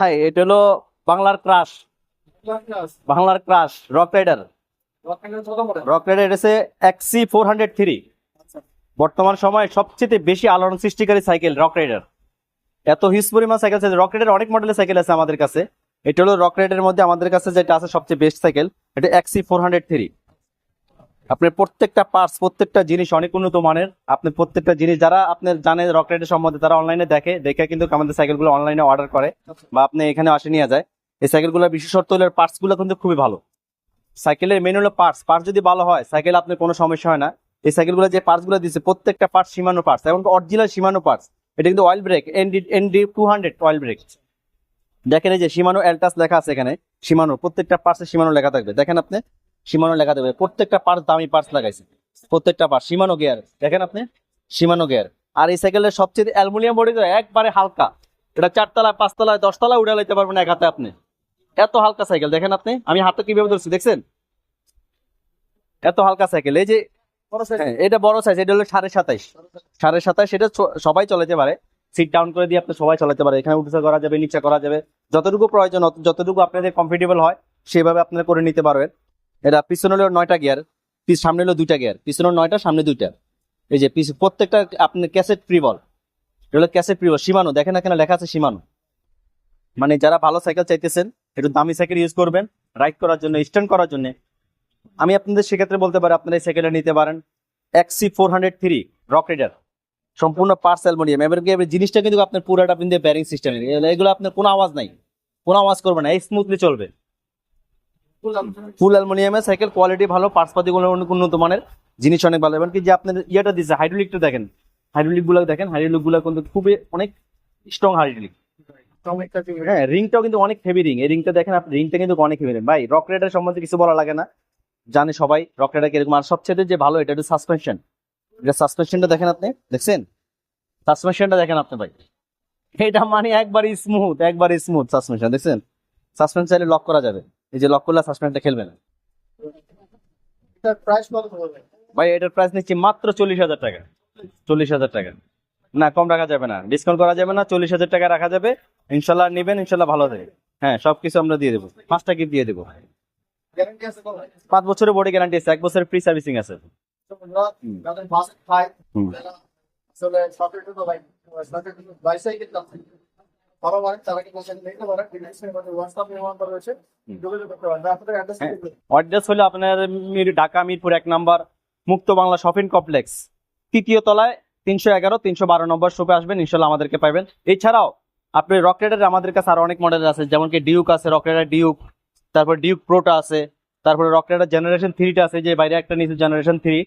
High এটা হলো বাংলার ক্রাশ বাংলার crush Rock Rider Rock Rider এসে এক্সি ফোর হান্ড্রেড থ্রি বর্তমান সময়ে সবচেয়ে বেশি আলোড়ন সৃষ্টিকারী সাইকেল রক রাইডার এত হিউজ পরিমাণ সাইকেল আছে রক রাইডার অনেক মডেলের সাইকেল আছে আমাদের কাছে। এটা হলো রক রাইডারের মধ্যে আমাদের কাছে যেটা আছে সবচেয়ে বেস্ট সাইকেল, এটা এক্সি ফোর হান্ড্রেড থ্রি আপনার প্রত্যেকটা পার্টস প্রত্যেকটা জিনিস অনেক উন্নত মানের। আপনি প্রত্যেকটা জিনিস যারা আপনার জানে রক রাইডার সম্বন্ধে, তারা অনলাইনে দেখে দেখে কিন্তু আমাদের সাইকেলগুলো অনলাইনে অর্ডার করে বা আপনি এখানে আসে নিয়ে যায়। এই সাইকেলগুলোর বিশেষত্ব হলো পার্টসগুলো কিন্তু খুবই ভালো। সাইকেলের মেন হলো পার্টস পার্টস যদি ভালো হয় সাইকেল আপনার কোনো সমস্যা হয় না। এই সাইকেলগুলো যে পার্টসগুলো দিচ্ছে প্রত্যেকটা পার্টস সীমানো পার্টস এবং অরিজিনাল সীমানো পার্টস এটা কিন্তু oil brake MT MT two hundred oil brake দেখেন এই যে সীমানো এলটাস লেখা আছে এখানে, সীমানো, প্রত্যেকটা পার্টসে সীমানো লেখা থাকবে। দেখেন আপনি সীমানো লেখা থাকবে প্রত্যেকটা পার্টস দামি পার্টস লাগাইছে। প্রত্যেকটা পার্টস সীমানো গিয়ার দেখেন আপনি? সীমানো গিয়ার আর এই সাইকেলের সবচেয়ে অ্যালুমিনিয়াম বডি একবারে হালকা। এটা চারতলায় পাঁচতলায় দশতলায় উড়ে লাইতে পারবেন এক হাতে আপনি। এত হালকা সাইকেল দেখেন আপনি? আমি হাতে কীভাবে ধরছি দেখছেন? এত হালকা সাইকেল এই যে হ্যাঁ, এটা বড় সাইজ এটা হলো সাড়ে সাতাইশ। সাড়ে সাতাইশ এটা সবাই চালাতে পারে। সিট ডাউন করে দিয়ে আপনি সবাই চালাতে পারে। এখানে উঠে করা যাবে নিচে করা যাবে। যতটুকু প্রয়োজন যতটুকু আপনাদের কমফোর্টেবল হয় সেভাবে আপনারা করে নিতে পারবেন। এটা পিছনে হলো নয়টা গিয়ার সামনে হলো দুইটা গিয়ার, পিছনে নয়টা, সামনে দুইটা। এই যে প্রত্যেকটা আপনার ক্যাসেট ফ্রি বল এটা হলো ক্যাসেট ফ্রি বল সীমানো। দেখেন কেন লেখা আছে সীমানো। মানে যারা ভালো সাইকেল চাইতেছেন, একটু দামি সাইকেল ইউজ করবেন রাইড করার জন্য স্ট্যান্ড করার জন্য। আমি আপনাদের সেক্ষেত্রে বলতে পারি, আপনারা এই সাইকেলটা নিতে পারেন। XC four hundred three Rock Rider সম্পূর্ণ পার্স অ্যালমোনিয়াম এবার জিনিসটা কিন্তু আপনার পুরোটা কিন্তু ব্যারিং সিস্টেম এগুলো আপনার কোনো আওয়াজ নাই। কোনো আওয়াজ করবে না। এই স্মুথলি চলবে। ফুল অ্যালমোনিয়ামের সাইকেল কোয়ালিটি ভালো পার্স পাতিগুলো অনেক উন্নত মানের জিনিস অনেক ভালো। এমনকি যে আপনার ইয়েটা দিচ্ছে হাইড্রোলিকটা দেখেন। হাইড্রোলিকগুলো দেখেন হাইড্রোলিকগুলো কিন্তু খুবই অনেক স্ট্রং হাইড্রোলিক হ্যাঁ রিংটাও কিন্তু অনেক হেভি রিং এই রিংটা দেখেন আপনি রিংটা কিন্তু অনেক হেভি রিং ভাই রক রাইডার সম্বন্ধে কিছু বলা লাগে না। জানে সবাই রক রাইডার কীরকম। আর সবচেয়ে যে ভালো এটা হচ্ছে সাসপেনশন এটা সাসপেনশনটা দেখেন আপনি দেখছেন? সাসপেনশনটা দেখেন আপনি ভাই। এটা মানে একবারই স্মুথ একবারই স্মুথ সাসপেনশন দেখছেন? সাসপেন্স চাইলে লক করা যাবে। এই যে লক করলে সাসপেন্সটা খেলবে না। ভাই এটার প্রাইস নিচ্ছি মাত্র চল্লিশ হাজার টাকা। চল্লিশ হাজার টাকা। না কম রাখা যাবে না। ডিসকাউন্ট করা যাবে না চল্লিশ হাজার টাকা রাখা যাবে। ইনশাল্লাহ নেবেন ইনশাল্লাহ ভালো দেবে। হ্যাঁ সবকিছু আমরা দিয়ে দেবো। পাঁচটা গিফট দিয়ে দেবো। পাঁচ বছরের বডি গ্যারান্টি আছে এক বছরের ফ্রি সার্ভিসিং আছে। হুম। তারা কি বলছেন হোয়াটসঅ্যাপ নাম্বার রয়েছে যোগাযোগ করতে পারেন। আপনাদের অ্যাড্রেস। অ্যাড্রেস হলো আপনার ঢাকা মিরপুর এক নাম্বার মুক্ত বাংলা শপিং কমপ্লেক্স। তৃতীয় তলায় তিনশো এগারো তিনশো বারো নম্বর শপে আসবেন ইনশাল্লাহ আমাদেরকে পাবেন এছাড়াও আপনি রক রাইডার আমাদের কাছে আরও অনেক মডেল আছে যেমন কি ডিউক আছে রক রাইডার ডিউক তারপর ডিউক প্রোটা আছে তারপরে রক রাইডার জেনারেশন থ্রিটা আছে যে বাইরে একটা নিচে জেনারেশন থ্রি